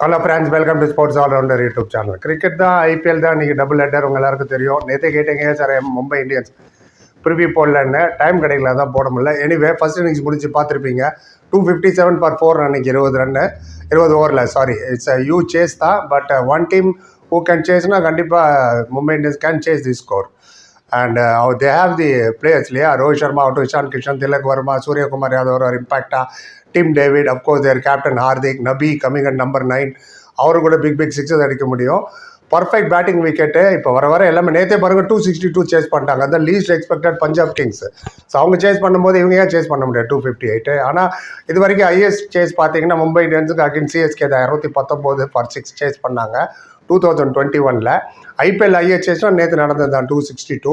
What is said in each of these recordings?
Hello friends welcome to sports allrounder YouTube channel cricket தான் IPL தான் இன்றைக்கி double header உங்கள் எல்லாருக்கும் தெரியும். நேற்றே கேட்டீங்க சார் மும்பை இந்தியன்ஸ் ப்ரிவியூ போடலன்னு. டைம் கிடைக்கல தான் போட முடியல. எனிவே ஃபர்ஸ்ட் இன்னிங்ஸ் முடிச்சு பார்த்துருப்பீங்க. Two fifty seven per four அன்னைக்கு இருபது ரன்னு இருபது ஓவரில் சாரி இட்ஸ் யூ சேஸ் தான் but one team who can chase கண்டிப்பாக Mumbai Indians can chase the score and they have the players இல்லையா? ரோஹித் சர்மா ஆகட்டும் இஷான் கிஷன் திலக் வர்மா சூரியகுமார் யாதவ் ஒரு இம்பாக்டாக Tim David of course their captain Hardik Nabi coming at number nine அவரும் கூட big big sixes அடிக்க முடியும். Perfect batting wicket இப்போ வர வர எல்லாமே நேற்றே பாருங்க டூ சிக்ஸ்டி டூ சேஸ் பண்ணிட்டாங்க. அந்த least expected Punjab Kings so அவங்க சேஸ் பண்ணும்போது இவங்க ஏன் சேஸ் பண்ண முடியாது? டூ ஃபிஃப்டி எயிட்டு ஆனால் இது வரைக்கும் ஐஎஸ் சேஸ் பார்த்தீங்கன்னா மும்பை இந்தியன்ஸுக்கு அகின் சிஎஸ்கே தான் இரநூத்தி பத்தொம்போது ஃபார் சிக்ஸ் சேஸ் பண்ணாங்க டூ தௌசண்ட் டுவெண்ட்டி ஒனில் ஐபிஎல் ஐஎச்எஸ்லாம் நேற்று நடந்தது தான் two sixty two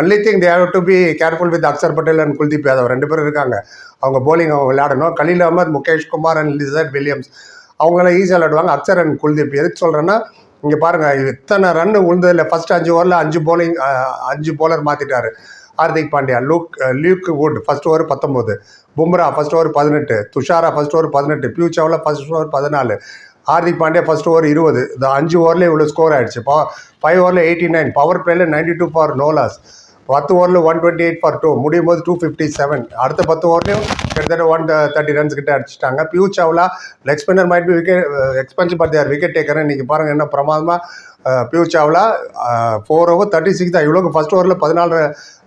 only think they have to be careful with Axar Patel and Kuldeep Yadav ரெண்டு பேரும் இருக்காங்க. அவங்க போலிங் அவங்க விளையாடணும். Khaleel Ahmed Mukesh Kumar and Lizaad Williams அவங்களாம் ஈஸியாக விளையாடுவாங்க. அக்சர் அண்ட் குல்தீப் எதுக்கு சொல்கிறேன்னா இங்கே பாருங்கள் இத்தனை ரன் உழுந்ததில் ஃபஸ்ட் அஞ்சு ஓவரில் அஞ்சு போலிங் அஞ்சு bowler மாற்றிட்டார் Hardik Pandya Luke Luke Wood first over பத்தொம்போது பும்ரா ஃபர்ஸ்ட் ஓவர் பதினெட்டு. துஷாரா ஃபர்ஸ்ட் ஓவர் பதினெட்டு. பியூ சாவ்லா ஃபர்ஸ்ட் ஓவர் பதினாலு. ஹார்திக் பாண்டியா ஃபர்ஸ்ட் ஓவர் இருபது. இந்த அஞ்சு ஓவரில் இவ்வளோ ஸ்கோர் ஆயிடுச்சு. பா ஃபைவ் ஓவரில் eighty nine power பிளேயில் ninety two for no loss பத்து ஓவரில் one twenty eight for two முடியும் போது டூ ஃபிஃப்டி செவன் அடுத்த பத்து ஓவர்லையும் கிட்டத்தட்ட ஒன் தேர்ட்டி ரன்ஸ் கிட்ட அடிச்சிட்டாங்க. Piyush Chawla leg spinner might be wicket expensive but their wicket taker இன்றைக்கி பாருங்கள் என்ன பிரமாதமாக Piyush Chawla four over thirty six தான். இவ்வளோக்கு ஃபஸ்ட் ஓவரில் பதினாலு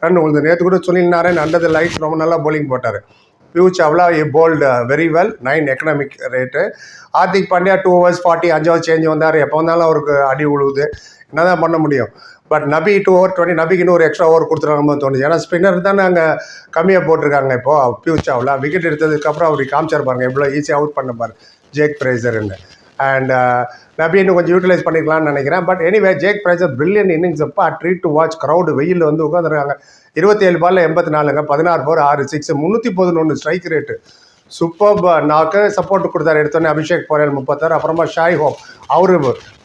ரன் உங்களுக்கு நேற்று கூட சுனில் நாராயண் அண்டர் லைட்ஸ் ரொம்ப நல்லா போலிங் போட்டார். Piyush Chawla he bowled very well nine economic rate Hardik Pandya two overs forty அஞ்சாவது சேஞ்ச் வந்தார். எப்போ வந்தாலும் அவருக்கு அடி உழுவுது. என்ன தான் பண்ண முடியும்? பட் நபி டூ ஓவர் டுவெண்ட்டி நபிக்கு இன்னும் ஒரு எக்ஸ்ட்ரா ஓவர் கொடுத்துருக்காங்க தோணுச்சு ஏன்னா ஸ்பின்னர் தான் நாங்கள் கம்மியாக போட்டிருக்காங்க இப்போது பியூ சாவ்லா விக்கெட் எடுத்ததுக்கப்புறம் அவர் காமிச்சார் பாருங்க. எவ்வளோ ஈஸியாக அவுட் பண்ண பாரு. ஜேக் பிரைசர்னு அண்ட் uh, நபி இன்னும் கொஞ்சம் யூட்டிலைஸ் பண்ணிக்கலாம்னு நினைக்கிறேன். But anyway Jake Fraser brilliant innings அப்போ ட்ரீட் டு வாட்ச் க்ரௌடு வெயில் வந்து உட்காந்துருக்காங்க இருபத்தேழு பாலில் எண்பத்தி நாலுங்க பதினாறு போர் ஆறு சிக்ஸ் முந்நூற்றி பதினொன்று ஸ்ட்ரைக் ரேட்டு சூப்பர் நாக்கு சப்போர்ட் கொடுத்தாரு. எடுத்தோன்னே அபிஷேக் போரேல் முப்பத்தாறு அப்புறமா ஷாய் ஹோம் அவர்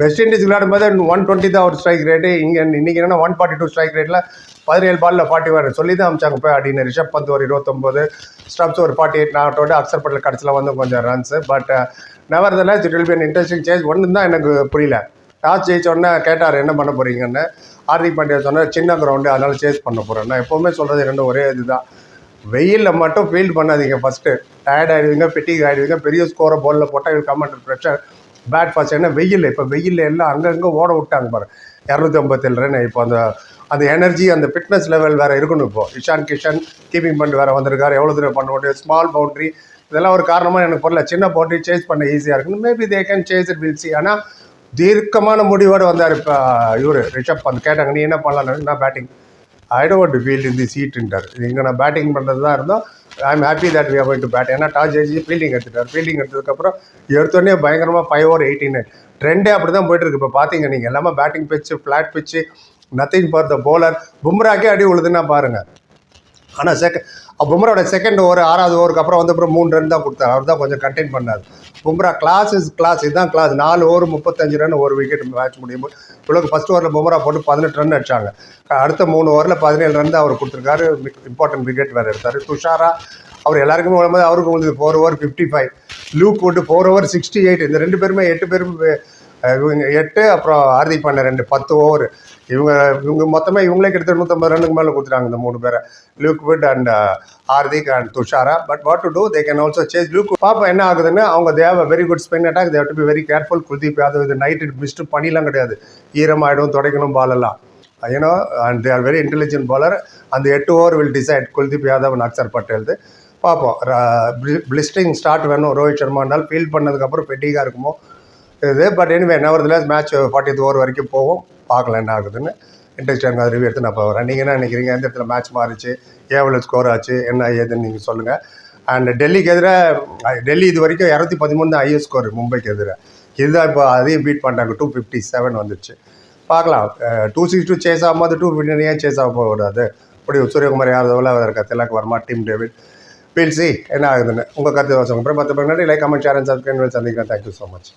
வெஸ்ட் இண்டீஸ் விளையாடும்போது ஒன் டுவெண்ட்டி தான் அவர் ஸ்ட்ரைக் ரேட்டு இங்கே இன்றைக்கி என்னன்னா ஒன் ஃபார்ட்டி டூ ஸ்ட்ரைக் ரேட்டில் பதினேழு பாலில் ஃபார்ட்டி ஒன் சொல்லி தான் அமிச்சாங்க. போய் அப்படின்னு ரிஷப் பந்த் ஒரு இருபத்தொம்போது ஸ்டப்ஸ் ஒரு ஃபார்ட்டி எயிட் நாட்டோட அக்சர் பட்டில் கடைசியில் வந்து கொஞ்சம் ரன்ஸு பட் நெவர் தல it will be an interesting change ஒன்று தான் எனக்கு புரியல. டாஸ் ஜெயிச்சோடனே கேட்டார் என்ன பண்ண போகிறீங்கன்னு ஹார்திக் பாண்டியா சொன்னார் சின்ன கிரவுண்டு அதனால் சேஸ் பண்ண போகிறேன் நான் எப்போவுமே சொல்கிறது ரெண்டும் ஒரே இதுதான். வெயிலில் மட்டும் ஃபீல்ட் பண்ணாதீங்க ஃபஸ்ட்டு டயர்ட் ஆகிடுவீங்க ஃபிட்டிங் ஆகிடுவீங்க பெரிய ஸ்கோரை பாலில் போட்டால் இது come under pressure bat fast ஏன்னா வெயில் இப்போ வெயில் எல்லாம் அங்கங்கே ஓட விட்டாங்க பாரு. இரநூத்தி ஐம்பத்தேழு ரன் இப்போ அந்த அந்த எனர்ஜி அந்த ஃபிட்னஸ் லெவல் வேறு இருக்கணும் இப்போ. இஷான் கிஷன் கீப்பிங் பண்ணிட்டு வேறு வந்திருக்காரு. எவ்வளோ தூரம் பண்ண முடியும்? ஸ்மால் பவுண்ட்ரி இதெல்லாம் ஒரு காரணமாக எனக்கு புரியல. சின்ன போட்டி சேஸ் பண்ண ஈஸியாக இருக்குன்னு maybe they can chase it will see ஆனால் தீர்க்கமான முடிவோடு வந்தார் இப்போ இவர் ரிஷப் பந்த். கேட்டாங்க நீ என்ன பண்ணலாம் நான் batting I don't feel in the சீட்டுன்றார் இங்கே நான் பேட்டிங் பண்ணுறது தான் இருந்தோம். I am happy that we are going to bat ஏன்னா டாஸ் ஜெயிச்சு ஃபீல்டிங் எடுத்துட்டார். ஃபீல்டிங் எடுத்ததுக்கப்புறம் எடுத்தோடனே பயங்கரமாக ஃபைவ் ஓவர் எயிட்டின் நைன் ட்ரெண்டே அப்படி தான் போயிட்டு இருக்கு இப்போ பார்த்தீங்க நீங்கள் எல்லாமே batting pitch flat pitch nothing for the bowler. பும்ராக்கே அடி உழுதுன்னா பாருங்கள் ஆனால் செகண்ட் பும்ராவோட செகண்ட் ஓவர் ஆறாவது ஓவருக்கு அப்புறம் வந்து அப்புறம் மூணு ரன் தான் கொடுத்தாரு. அவர் தான் கொஞ்சம் கண்டெயின் பண்ணார். பும்ரா கிளாஸ் இஸ் கிளாஸ் இதுதான் கிளாஸ் நாலு ஓவர் முப்பத்தஞ்சு ரன் ஒரு விக்கெட் மேட்ச் முடியும் இவ்வளோக்கு ஃபஸ்ட் ஓவரில் பும்ரா போட்டு பதினெட்டு ரன் அடிச்சாங்க. அடுத்த மூணு ஓவரில் பதினேழு ரன் தான் அவர் கொடுத்துருக்காரு. இம்பார்ட்டன்ட் விக்கெட் வேறு எடுத்தார். துஷாரா அவர் எல்லாருக்குமே வரும்போது அவருக்கு வந்து four over fifty five Luke போட்டு ஃபோர் ஓவர் சிக்ஸ்டி எயிட் இந்த ரெண்டு பேருமே எட்டு பேரும் எட்டு அப்புறம் ஹார்திக் பாண்டியா ரெண்டு பத்து ஓவர் இவங்க இவங்க மொத்தமாக இவங்களே கிட்டத்தட்ட நூற்றம்பது ரன்னுக்கு மேலே கொடுத்துட்டாங்க இந்த மூணு பேரை. Luke Wood and Hardik and Thushara but what to do they can also chase Luke பாப்பா என்ன ஆகுதுன்னு அவங்க they've very good spin attack they've to be very careful Kuldeep Yadav இது நைட் மிஸ்ட் பண்ணிலாம் கிடையாது. ஈரமாயிடும் துடைக்கணும் பாலெல்லாம் ஏன்னோ and they are very intelligent bowler அந்த எட்டு over will decide Kuldeep Yadav and Axar பட்டேல்து பார்ப்போம் பிளிஸ்டிங் ஸ்டார்ட் வேணும். ரோஹித் சர்மா இருந்தால் ஃபீல்ட் பண்ணதுக்கப்புறம் பெட்டிகாக இருக்குமோ? இது பட் எனிவே நவர்தில் மேட்ச் ஃபார்ட்டி ஓவர் வரைக்கும் போகும். பார்க்கலாம் என்ன ஆகுதுன்னு. இன்ட்ரெஸ்டாக அது ரிவ்யூ எடுத்து நான் போகிறேன் நீங்கள் என்ன நினைக்கிறீங்க? எந்த இடத்துல மேட்ச் மாறிச்சு? எவ்வளோ ஸ்கோர் ஆச்சு? என்ன ஏதுன்னு நீங்கள் சொல்லுங்கள் அண்ட் டெல்லிக்கு எதிராக டெல்லி இது வரைக்கும் இரநூத்தி பதிமூணு தான் ஹையஸ்ட் ஸ்கோர் மும்பைக்கு எதிராக இதுதான் இப்போ அதையும் பீட் பண்ணிட்டாங்க. டூ ஃபிஃப்டி செவன் வந்துச்சு. பார்க்கலாம். டூ சிக்ஸ் டூ சேஸ் ஆகும்போது டூ ஃபிஃப்டி ஏன் சேஸ் ஆக போகக்கூடாது? இப்படி சூரியகுமார் யாதவில் இருக்க திலக் வர்மா? Tim David. பில்சி என்ன ஆகுதுன்னு. உங்கள் கருத்து வசங்க அப்புறம் பத்து பண்ணி like comment share and subscribe சந்திக்கிறேன். Thank you so much